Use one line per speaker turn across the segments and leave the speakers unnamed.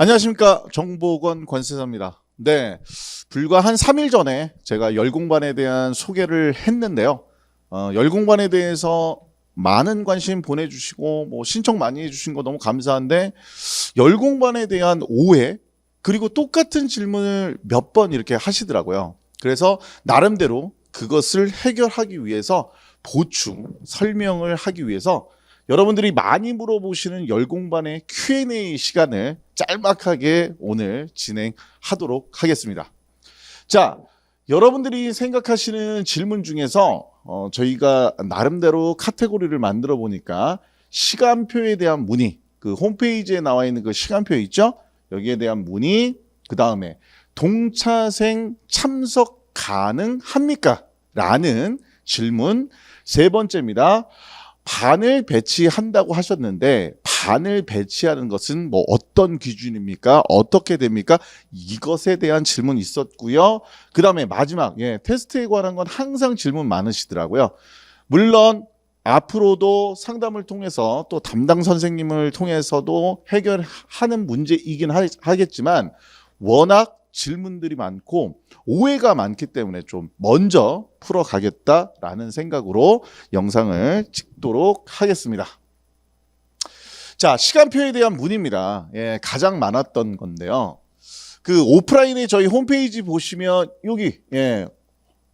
안녕하십니까 정보건 권세사입니다. 네, 불과 한 3일 전에 제가 열공반에 대한 소개를 했는데요. 어, 열공반에 대해서 많은 관심 보내주시고 뭐 신청 많이 해주신 거 너무 감사한데 열공반에 대한 오해 그리고 똑같은 질문을 몇 번 이렇게 하시더라고요. 그래서 나름대로 그것을 해결하기 위해서 보충 설명을 하기 위해서 여러분들이 많이 물어보시는 열공반의 Q&A 시간을 짤막하게 오늘 진행하도록 하겠습니다. 자, 여러분들이 생각하시는 질문 중에서 어, 저희가 나름대로 카테고리를 만들어 보니까 시간표에 대한 문의, 그 홈페이지에 나와 있는 그 시간표 있죠? 여기에 대한 문의, 그 다음에 동차생 참석 가능합니까? 라는 질문 세 번째입니다. 반을 배치한다고 하셨는데 반을 배치하는 것은 뭐 어떤 기준입니까? 어떻게 됩니까? 이것에 대한 질문 있었고요. 그다음에 마지막 예, 테스트에 관한 건 항상 질문 많으시더라고요. 물론 앞으로도 상담을 통해서 또 담당 선생님을 통해서도 해결하는 문제이긴 하- 하겠지만 워낙 질문들이 많고 오해가 많기 때문에 좀 먼저 풀어가겠다라는 생각으로 영상을 찍도록 하겠습니다. 자, 시간표에 대한 문의입니다. 예, 가장 많았던 건데요. 그 오프라인에 저희 홈페이지 보시면 여기 예,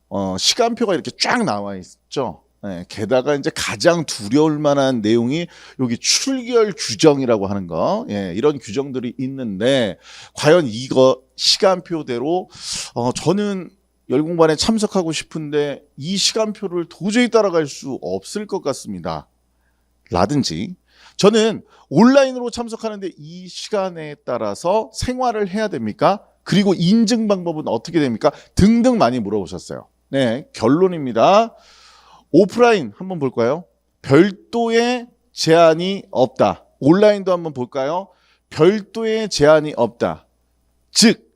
어, 시간표가 이렇게 쫙 나와 있죠. 예, 게다가 이제 가장 두려울 만한 내용이 여기 출결 규정이라고 하는 거, 예, 이런 규정들이 있는데 과연 이거 시간표대로 어, 저는 열공반에 참석하고 싶은데 이 시간표를 도저히 따라갈 수 없을 것 같습니다. 라든지 저는 온라인으로 참석하는데 이 시간에 따라서 생활을 해야 됩니까? 그리고 인증 방법은 어떻게 됩니까? 등등 많이 물어보셨어요. 네, 결론입니다. 오프라인 한번 볼까요? 별도의 제한이 없다. 온라인도 한번 볼까요? 별도의 제한이 없다. 즉,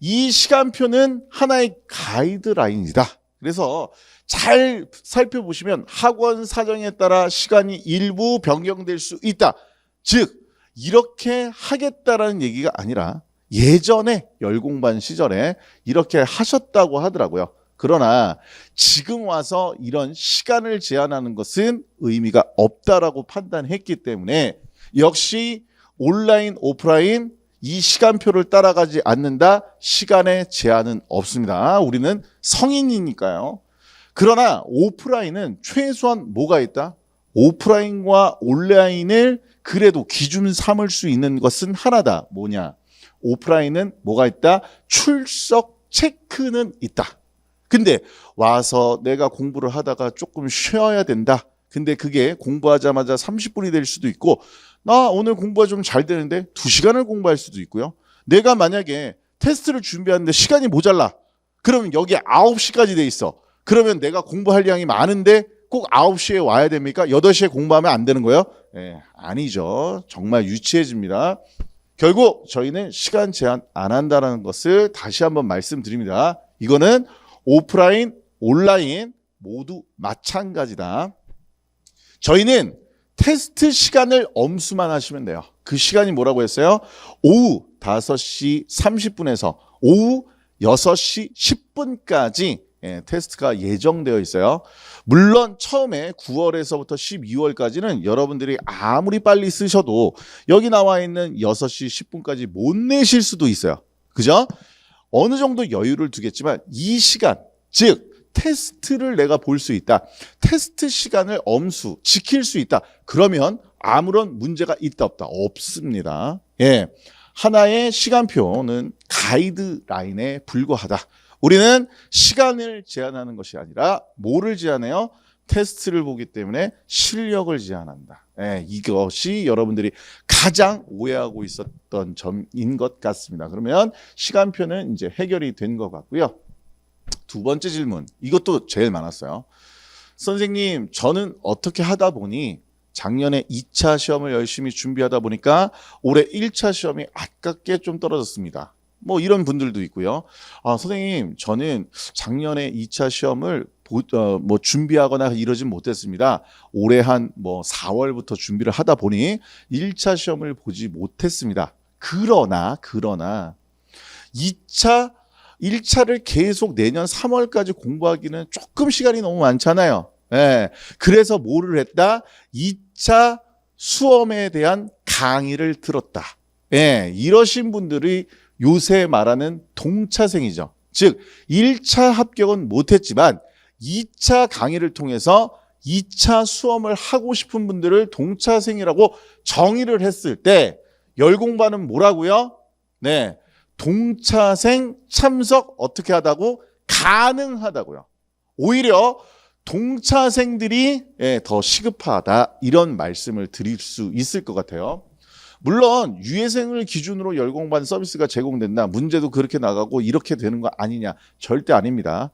이 시간표는 하나의 가이드라인이다. 그래서 잘 살펴보시면 학원 사정에 따라 시간이 일부 변경될 수 있다. 즉, 이렇게 하겠다라는 얘기가 아니라 예전에 열공반 시절에 이렇게 하셨다고 하더라고요. 그러나 지금 와서 이런 시간을 제한하는 것은 의미가 없다라고 판단했기 때문에 역시 온라인, 오프라인 이 시간표를 따라가지 않는다. 시간의 제한은 없습니다. 우리는 성인이니까요. 그러나 오프라인은 최소한 뭐가 있다? 오프라인과 온라인을 그래도 기준 삼을 수 있는 것은 하나다. 뭐냐? 오프라인은 뭐가 있다? 출석 체크는 있다. 근데 와서 내가 공부를 하다가 조금 쉬어야 된다. 근데 그게 공부하자마자 30분이 될 수도 있고 나 오늘 공부가 좀 잘 되는데 2시간을 공부할 수도 있고요. 내가 만약에 테스트를 준비하는데 시간이 모자라. 그러면 여기 9시까지 돼 있어. 그러면 내가 공부할 양이 많은데 꼭 9시에 와야 됩니까? 8시에 공부하면 안 되는 거예요? 예, 아니죠. 정말 유치해집니다. 결국 저희는 시간 제한 안 한다는 것을 다시 한번 말씀드립니다. 이거는 오프라인, 온라인 모두 마찬가지다. 저희는 테스트 시간을 엄수만 하시면 돼요. 그 시간이 뭐라고 했어요? 오후 5시 30분에서 오후 6시 10분까지 예, 테스트가 예정되어 있어요. 물론 처음에 9월에서부터 12월까지는 여러분들이 아무리 빨리 쓰셔도 여기 나와 있는 6시 10분까지 못 내실 수도 있어요. 그죠? 어느 정도 여유를 두겠지만 이 시간, 즉 테스트를 내가 볼 수 있다. 테스트 시간을 엄수 지킬 수 있다. 그러면 아무런 문제가 있다 없다 없습니다. 예. 하나의 시간표는 가이드라인에 불과하다. 우리는 시간을 제한하는 것이 아니라 뭐를 제한해요? 테스트를 보기 때문에 실력을 제한한다. 예, 이것이 여러분들이 가장 오해하고 있었던 점인 것 같습니다. 그러면 시간표는 이제 해결이 된 것 같고요. 두 번째 질문. 이것도 제일 많았어요. 선생님, 저는 어떻게 하다 보니 작년에 2차 시험을 열심히 준비하다 보니까 올해 1차 시험이 아깝게 좀 떨어졌습니다. 뭐 이런 분들도 있고요. 아, 선생님, 저는 작년에 2차 시험을 보- 어, 뭐 준비하거나 이러진 못했습니다. 올해 한 뭐 4월부터 준비를 하다 보니 1차 시험을 보지 못했습니다. 그러나 그러나 2차 1차를 계속 내년 3월까지 공부하기는 조금 시간이 너무 많잖아요. 예. 그래서 뭐를 했다? 2차 수험에 대한 강의를 들었다. 예. 이러신 분들이 요새 말하는 동차생이죠. 즉 1차 합격은 못했지만 2차 강의를 통해서 2차 수험을 하고 싶은 분들을 동차생이라고 정의를 했을 때 열공반은 뭐라고요? 네. 동차생 참석 어떻게 하다고? 가능하다고요. 오히려 동차생들이 예, 더 시급하다 이런 말씀을 드릴 수 있을 것 같아요. 물론 유예생을 기준으로 열공반 서비스가 제공된다. 문제도 그렇게 나가고 이렇게 되는 거 아니냐? 절대 아닙니다.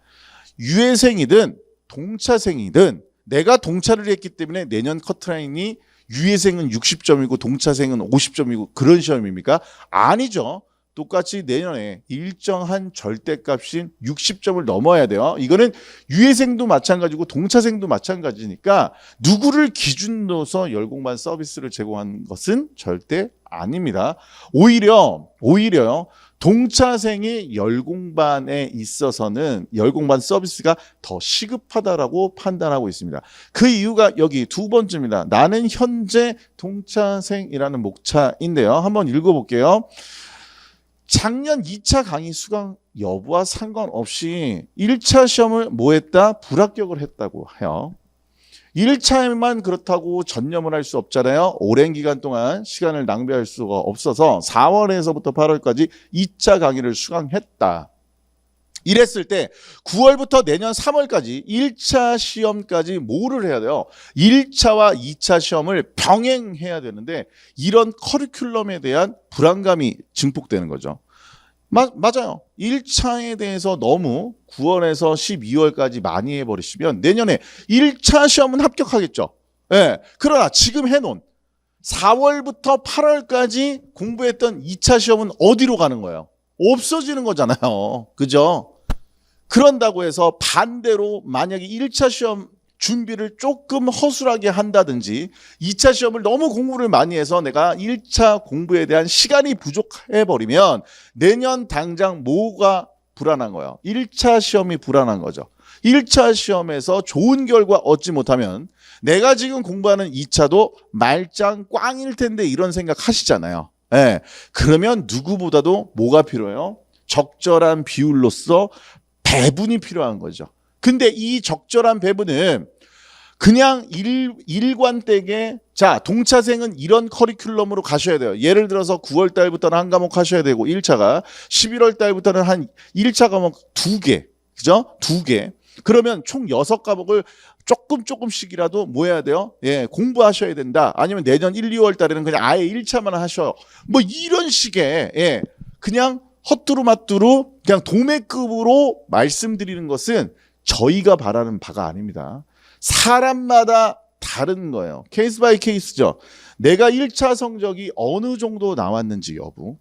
유예생이든 동차생이든 내가 동차를 했기 때문에 내년 커트라인이 유예생은 60점이고 동차생은 50점이고 그런 시험입니까? 아니죠. 똑같이 내년에 일정한 절대값인 60점을 넘어야 돼요. 이거는 유예생도 마찬가지고 동차생도 마찬가지니까 누구를 기준으로서 열공반 서비스를 제공한 것은 절대 아닙니다. 오히려 오히려 동차생이 열공반에 있어서는 열공반 서비스가 더 시급하다라고 판단하고 있습니다. 그 이유가 여기 두 번째입니다. 나는 현재 동차생이라는 목차인데요. 한번 읽어볼게요. 작년 2차 강의 수강 여부와 상관없이 1차 시험을 뭐 했다? 불합격을 했다고 해요. 1차에만 그렇다고 전념을 할 수 없잖아요. 오랜 기간 동안 시간을 낭비할 수가 없어서 4월에서부터 8월까지 2차 강의를 수강했다. 이랬을 때 9월부터 내년 3월까지 1차 시험까지 뭐를 해야 돼요? 1차와 2차 시험을 병행해야 되는데 이런 커리큘럼에 대한 불안감이 증폭되는 거죠. 마, 맞아요. 1차에 대해서 너무 9월에서 12월까지 많이 해버리시면 내년에 1차 시험은 합격하겠죠. 예. 그러나 지금 해놓은 4월부터 8월까지 공부했던 2차 시험은 어디로 가는 거예요? 없어지는 거잖아요. 그죠? 그런다고 해서 반대로 만약에 1차 시험 준비를 조금 허술하게 한다든지 2차 시험을 너무 공부를 많이 해서 내가 1차 공부에 대한 시간이 부족해 버리면 내년 당장 뭐가 불안한 거예요? 1차 시험이 불안한 거죠. 1차 시험에서 좋은 결과 얻지 못하면 내가 지금 공부하는 2차도 말짱 꽝일 텐데 이런 생각 하시잖아요. 예. 그러면 누구보다도 뭐가 필요해요? 적절한 비율로서 배분이 필요한 거죠. 근데 이 적절한 배분은 그냥 일, 일관되게 자 동차생은 이런 커리큘럼으로 가셔야 돼요. 예를 들어서 9월 달부터는 한 과목 하셔야 되고 1차가 11월 달부터는 한 1차 과목 두 개. 그죠? 두 개. 그러면 총 여섯 과목을 조금 조금씩이라도 뭐 해야 돼요? 예, 공부하셔야 된다. 아니면 내년 1, 2월 달에는 그냥 아예 1차만 하셔. 뭐 이런 식의 예. 그냥 헛두루마뚜루 그냥 도매급으로 말씀드리는 것은 저희가 바라는 바가 아닙니다. 사람마다 다른 거예요. 케이스 바이 케이스죠. 내가 1차 성적이 어느 정도 나왔는지 여부.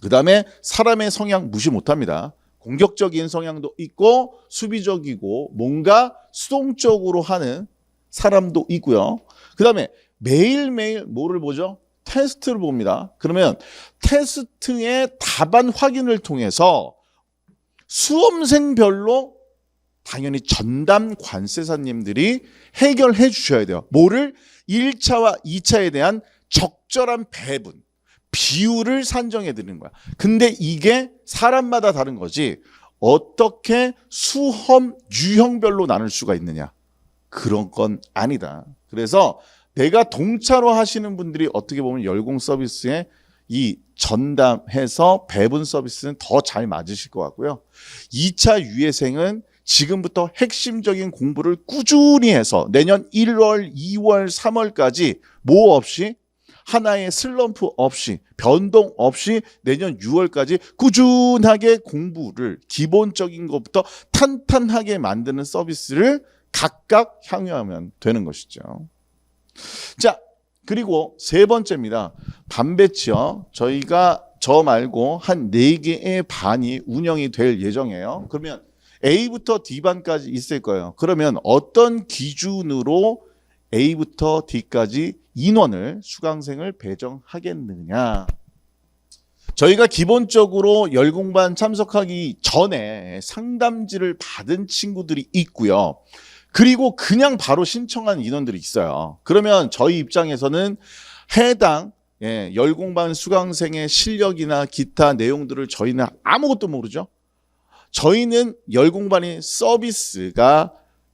그 다음에 사람의 성향 무시 못합니다. 공격적인 성향도 있고 수비적이고 뭔가 수동적으로 하는 사람도 있고요. 그 다음에 매일매일 뭐를 보죠? 테스트를 봅니다. 그러면 테스트의 답안 확인을 통해서 수험생별로 당연히 전담 관세사님들이 해결해 주셔야 돼요. 뭐를 1차와 2차에 대한 적절한 배분, 비율을 산정해 드리는 거야. 근데 이게 사람마다 다른 거지. 어떻게 수험 유형별로 나눌 수가 있느냐? 그런 건 아니다. 그래서 내가 동차로 하시는 분들이 어떻게 보면 열공 서비스에 이 전담해서 배분 서비스는 더 잘 맞으실 것 같고요. 2차 유예생은 지금부터 핵심적인 공부를 꾸준히 해서 내년 1월, 2월, 3월까지 뭐 없이 하나의 슬럼프 없이 변동 없이 내년 6월까지 꾸준하게 공부를 기본적인 것부터 탄탄하게 만드는 서비스를 각각 향유하면 되는 것이죠. 자, 그리고 세 번째입니다. 반배치요. 저희가 저 말고 한 네 개의 반이 운영이 될 예정이에요. 그러면 A부터 D반까지 있을 거예요. 그러면 어떤 기준으로 A부터 D까지 인원을 수강생을 배정하겠느냐? 저희가 기본적으로 열공반 참석하기 전에 상담지를 받은 친구들이 있고요. 그리고 그냥 바로 신청한 인원들이 있어요. 그러면 저희 입장에서는 해당 예, 열공반 수강생의 실력이나 기타 내용들을 저희는 아무것도 모르죠. 저희는 열공반이 서비스가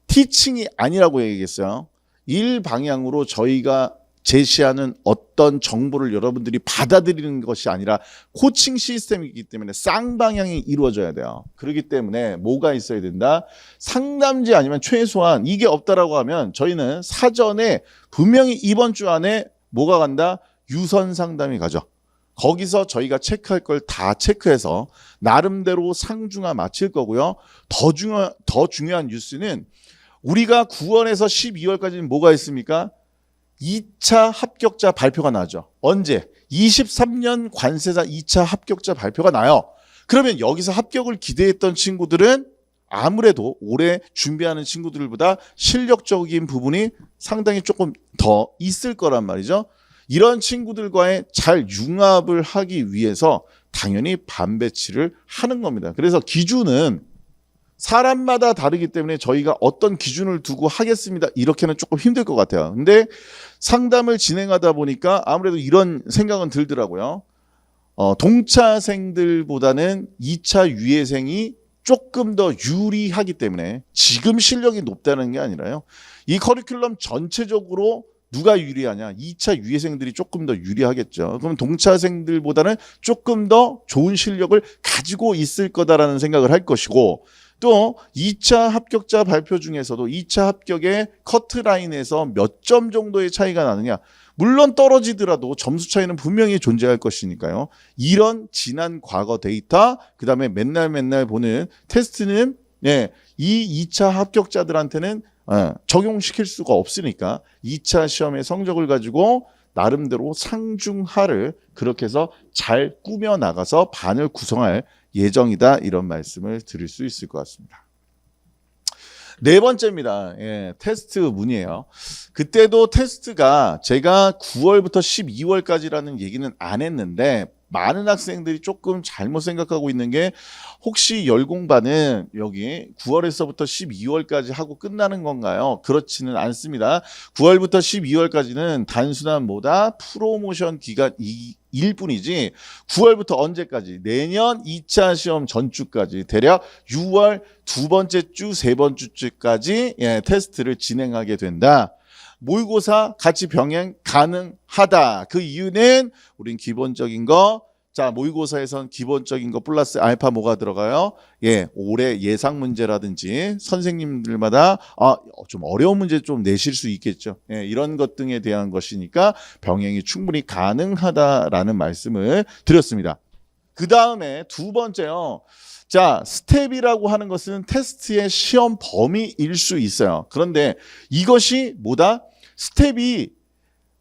티칭이 아니라고 얘기했어요. 일 방향으로 저희가 제시하는 어떤 정보를 여러분들이 받아들이는 것이 아니라 코칭 시스템이기 때문에 쌍방향이 이루어져야 돼요. 그렇기 때문에 뭐가 있어야 된다? 상담지 아니면 최소한 이게 없다라고 하면 저희는 사전에 분명히 이번 주 안에 뭐가 간다? 유선 상담이 가죠. 거기서 저희가 체크할 걸 다 체크해서 나름대로 상중하 마칠 거고요. 더 중요 더 중요한 뉴스는 우리가 9월에서 12월까지는 뭐가 있습니까? 2차 합격자 발표가 나죠. 언제? 23년 관세사 2차 합격자 발표가 나요. 그러면 여기서 합격을 기대했던 친구들은 아무래도 올해 준비하는 친구들보다 실력적인 부분이 상당히 조금 더 있을 거란 말이죠. 이런 친구들과의 잘 융합을 하기 위해서 당연히 반배치를 하는 겁니다. 그래서 기준은 사람마다 다르기 때문에 저희가 어떤 기준을 두고 하겠습니다. 이렇게는 조금 힘들 것 같아요. 근데 상담을 진행하다 보니까 아무래도 이런 생각은 들더라고요. 어, 동차생들보다는 2차 유예생이 조금 더 유리하기 때문에 지금 실력이 높다는 게 아니라요. 이 커리큘럼 전체적으로 누가 유리하냐? 2차 유예생들이 조금 더 유리하겠죠. 그럼 동차생들보다는 조금 더 좋은 실력을 가지고 있을 거다라는 생각을 할 것이고 또 2차 합격자 발표 중에서도 2차 합격의 커트라인에서 몇 점 정도의 차이가 나느냐. 물론 떨어지더라도 점수 차이는 분명히 존재할 것이니까요. 이런 지난 과거 데이터, 그 다음에 맨날 맨날 보는 테스트는 예, 이 2차 합격자들한테는 어, 적용시킬 수가 없으니까 2차 시험의 성적을 가지고 나름대로 상중하를 그렇게 해서 잘 꾸며 나가서 반을 구성할 예정이다 이런 말씀을 드릴 수 있을 것 같습니다. 네 번째입니다. 예, 테스트 문이에요. 그때도 테스트가 제가 9월부터 12월까지라는 얘기는 안 했는데 많은 학생들이 조금 잘못 생각하고 있는 게 혹시 열공반은 여기 9월에서부터 12월까지 하고 끝나는 건가요? 그렇지는 않습니다. 9월부터 12월까지는 단순한 뭐다 프로모션 기간 일 뿐이지 9월부터 언제까지 내년 2차 시험 전주까지 대략 6월 두 번째 주, 세 번째 주까지 예, 테스트를 진행하게 된다. 모의고사 같이 병행 가능하다. 그 이유는 우린 기본적인 거 자, 모의고사에선 기본적인 거 플러스 알파 뭐가 들어가요? 예, 올해 예상 문제라든지 선생님들마다 아, 좀 어려운 문제 좀 내실 수 있겠죠. 예, 이런 것 등에 대한 것이니까 병행이 충분히 가능하다라는 말씀을 드렸습니다. 그 다음에 두 번째요. 자, 스텝이라고 하는 것은 테스트의 시험 범위일 수 있어요. 그런데 이것이 뭐다? 스텝이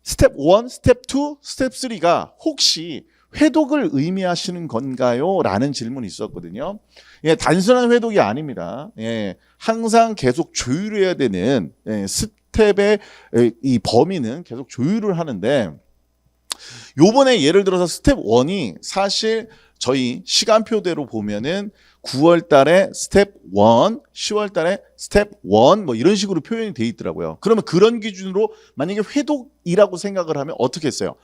스텝 1, 스텝 2, 스텝 3가 혹시 회독을 의미하시는 건가요? 라는 질문이 있었거든요. 예, 단순한 회독이 아닙니다. 예, 항상 계속 조율해야 되는 예, 스텝의 이 범위는 계속 조율을 하는데 요번에 예를 들어서 스텝 1이 사실 저희 시간표대로 보면은 9월 달에 스텝 1, 10월 달에 스텝 1, 뭐 이런 식으로 표현이 돼 있더라고요. 그러면 그런 기준으로 만약에 회독이라고 생각을 하면 어떻게 했어요?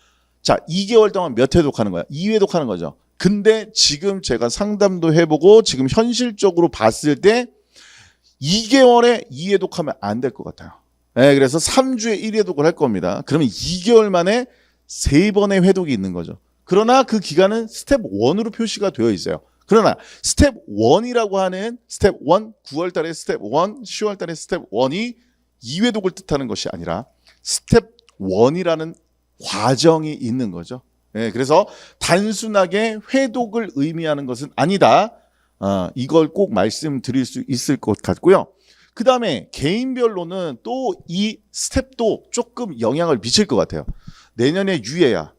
자, 2개월 동안 몇 회독하는 거야? 2회독 하는 거죠. 근데 지금 제가 상담도 해보고 지금 현실적으로 봤을 때 2개월에 2회독하면 안 될 것 같아요. 네, 그래서 3주에 1회독을 할 겁니다. 그러면 2개월 만에 3번의 회독이 있는 거죠. 그러나 그 기간은 스텝 1으로 표시가 되어 있어요. 그러나 스텝 1이라고 하는 스텝 1, 9월 달에 스텝 1, 10월 달에 스텝 1이 2회독을 뜻하는 것이 아니라 스텝 1이라는 과정이 있는 거죠. 예, 그래서 단순하게 회독을 의미하는 것은 아니다. 어, 이걸 꼭 말씀드릴 수 있을 것 같고요. 그 다음에 개인별로는 또 이 스텝도 조금 영향을 미칠 것 같아요. 내년에 유예야.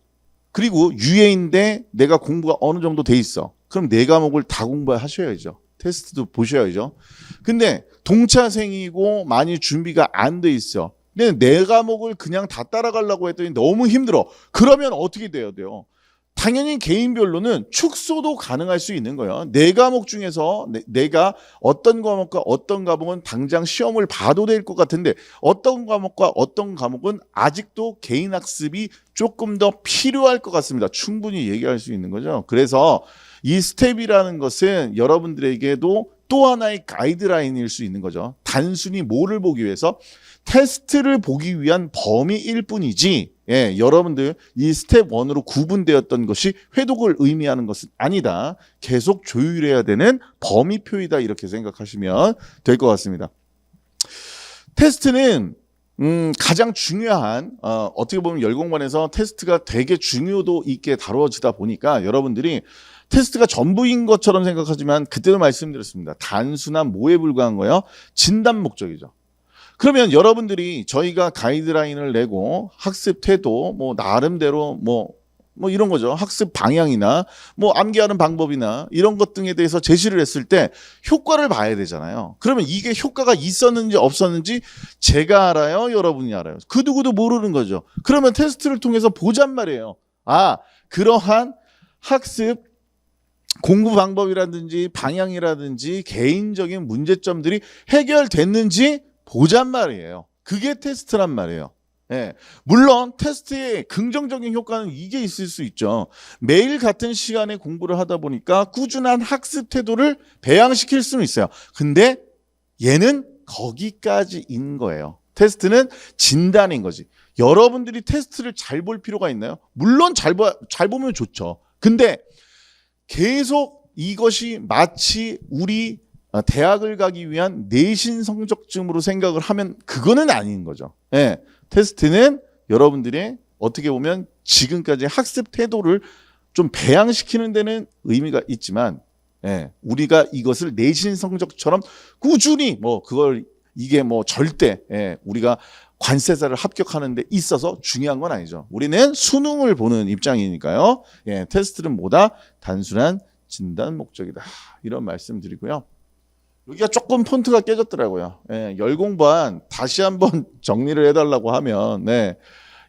그리고 유예인데 내가 공부가 어느 정도 돼 있어. 그럼 네 과목을 다 공부하셔야죠. 테스트도 보셔야죠. 근데 동차생이고 많이 준비가 안 돼 있어. 근데 네 과목을 그냥 다 따라가려고 했더니 너무 힘들어. 그러면 어떻게 돼야 돼요? 당연히 개인별로는 축소도 가능할 수 있는 거예요. 네 과목 중에서 내, 내가 어떤 과목과 어떤 과목은 당장 시험을 봐도 될 것 같은데 어떤 과목과 어떤 과목은 아직도 개인 학습이 조금 더 필요할 것 같습니다. 충분히 얘기할 수 있는 거죠. 그래서 이 스텝이라는 것은 여러분들에게도 또 하나의 가이드라인일 수 있는 거죠. 단순히 뭐를 보기 위해서 테스트를 보기 위한 범위일 뿐이지, 예, 여러분들 이 스텝 1으로 구분되었던 것이 회독을 의미하는 것은 아니다. 계속 조율해야 되는 범위표이다. 이렇게 생각하시면 될 것 같습니다. 테스트는 음, 가장 중요한 어, 어떻게 보면 열공반에서 테스트가 되게 중요도 있게 다루어지다 보니까 여러분들이 테스트가 전부인 것처럼 생각하지만 그때도 말씀드렸습니다. 단순한 뭐에 불과한 거예요? 진단 목적이죠. 그러면 여러분들이 저희가 가이드라인을 내고 학습 태도 뭐 나름대로 뭐뭐 이런 거죠. 학습 방향이나 뭐 암기하는 방법이나 이런 것 등에 대해서 제시를 했을 때 효과를 봐야 되잖아요. 그러면 이게 효과가 있었는지 없었는지 제가 알아요, 여러분이 알아요. 그 누구도 모르는 거죠. 그러면 테스트를 통해서 보잔 말이에요. 아, 그러한 학습 공부 방법이라든지 방향이라든지 개인적인 문제점들이 해결됐는지 보잔 말이에요. 그게 테스트란 말이에요. 예. 물론 테스트에 긍정적인 효과는 이게 있을 수 있죠. 매일 같은 시간에 공부를 하다 보니까 꾸준한 학습 태도를 배양시킬 수는 있어요. 근데 얘는 거기까지인 거예요. 테스트는 진단인 거지. 여러분들이 테스트를 잘 볼 필요가 있나요? 물론 잘, 봐, 잘 보면 좋죠. 근데 계속 이것이 마치 우리 어, 대학을 가기 위한 내신 성적증으로 생각을 하면 그거는 아닌 거죠. 예. 테스트는 여러분들의 어떻게 보면 지금까지 학습 태도를 좀 배양시키는 데는 의미가 있지만 예, 우리가 이것을 내신 성적처럼 꾸준히 뭐 그걸 이게 뭐 절대 예, 우리가 관세사를 합격하는 데 있어서 중요한 건 아니죠. 우리는 수능을 보는 입장이니까요. 예, 테스트는 뭐다? 단순한 진단 목적이다. 이런 말씀 드리고요. 여기가 조금 폰트가 깨졌더라고요. 예, 열공반 다시 한번 정리를 해달라고 하면, 네.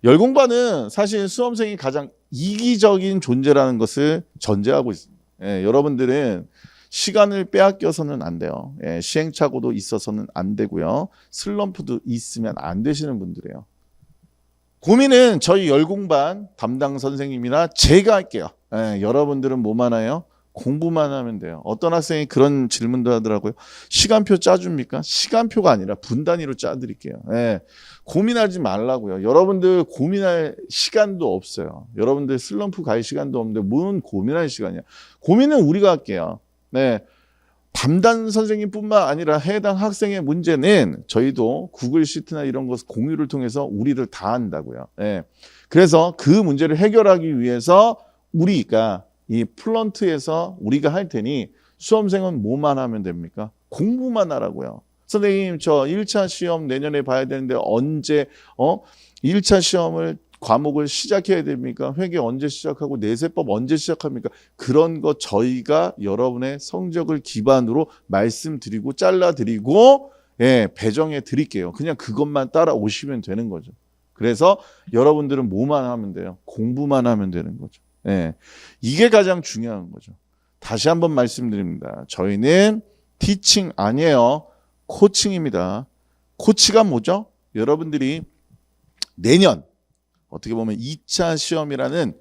열공반은 사실 수험생이 가장 이기적인 존재라는 것을 전제하고 있습니다. 예, 여러분들은 시간을 빼앗겨서는 안 돼요. 예, 시행착오도 있어서는 안 되고요. 슬럼프도 있으면 안 되시는 분들이에요. 고민은 저희 열공반 담당 선생님이나 제가 할게요. 예, 여러분들은 뭐만 해요? 공부만 하면 돼요. 어떤 학생이 그런 질문도 하더라고요. 시간표 짜줍니까? 시간표가 아니라 분 단위로 짜드릴게요. 예. 고민하지 말라고요. 여러분들 고민할 시간도 없어요. 여러분들 슬럼프 갈 시간도 없는데 뭔 고민할 시간이야. 고민은 우리가 할게요. 네. 담당 선생님뿐만 아니라 해당 학생의 문제는 저희도 구글 시트나 이런 것 공유를 통해서 우리를 다 한다고요. 예. 그래서 그 문제를 해결하기 위해서 우리가 이 플런트에서 우리가 할 테니 수험생은 뭐만 하면 됩니까? 공부만 하라고요. 선생님, 저 1차 시험 내년에 봐야 되는데 언제, 어? 1차 시험을 과목을 시작해야 됩니까? 회계 언제 시작하고 내세법 언제 시작합니까? 그런 거 저희가 여러분의 성적을 기반으로 말씀드리고 잘라드리고 예, 배정해 드릴게요. 그냥 그것만 따라오시면 되는 거죠. 그래서 여러분들은 뭐만 하면 돼요? 공부만 하면 되는 거죠. 예. 이게 가장 중요한 거죠. 다시 한번 말씀드립니다. 저희는 티칭 아니에요. 코칭입니다. 코치가 뭐죠? 여러분들이 내년 어떻게 보면 2차 시험이라는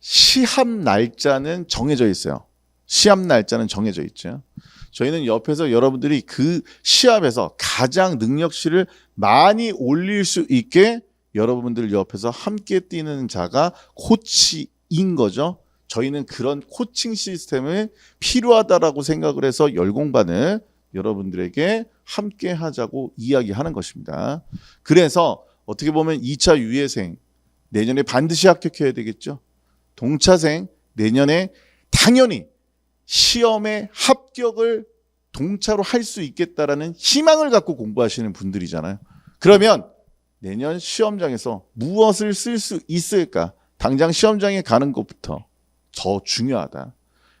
시합 날짜는 정해져 있어요. 시합 날짜는 정해져 있죠. 저희는 옆에서 여러분들이 그 시합에서 가장 능력치를 많이 올릴 수 있게 여러분들 옆에서 함께 뛰는 자가 코치인 거죠. 저희는 그런 코칭 시스템을 필요하다라고 생각을 해서 열공반을 여러분들에게 함께 하자고 이야기하는 것입니다. 그래서 어떻게 보면 2차 유예생 내년에 반드시 합격해야 되겠죠. 동차생 내년에 당연히 시험에 합격을 동차로 할 수 있겠다라는 희망을 갖고 공부하시는 분들이잖아요. 그러면 내년 시험장에서 무엇을 쓸 수 있을까? 당장 시험장에 가는 것부터 더 중요하다.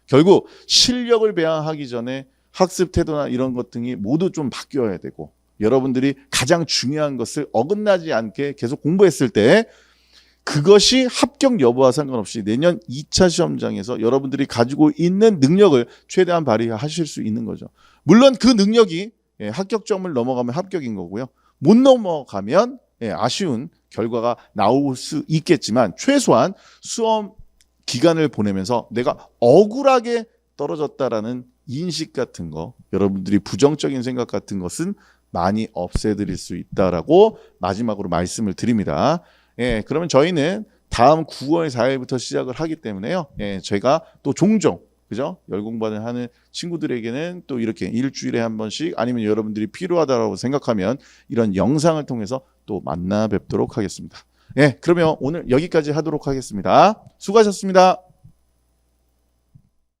결국 실력을 배양하기 전에 학습 태도나 이런 것 등이 모두 좀 바뀌어야 되고 여러분들이 가장 중요한 것을 어긋나지 않게 계속 공부했을 때 그것이 합격 여부와 상관없이 내년 2차 시험장에서 여러분들이 가지고 있는 능력을 최대한 발휘하실 수 있는 거죠. 물론 그 능력이 예, 합격점을 넘어가면 합격인 거고요. 못 넘어가면 예, 아쉬운 결과가 나올 수 있겠지만 최소한 수험 기간을 보내면서 내가 억울하게 떨어졌다라는 인식 같은 거 여러분들이 부정적인 생각 같은 것은 많이 없애드릴 수 있다라고 마지막으로 말씀을 드립니다. 예, 그러면 저희는 다음 9월 4일부터 시작을 하기 때문에요. 예, 제가 또 종종 그죠? 열공반을 하는 친구들에게는 또 이렇게 일주일에 한 번씩 아니면 여러분들이 필요하다라고 생각하면 이런 영상을 통해서 또 만나 뵙도록 하겠습니다. 예, 그러면 오늘 여기까지 하도록 하겠습니다. 수고하셨습니다.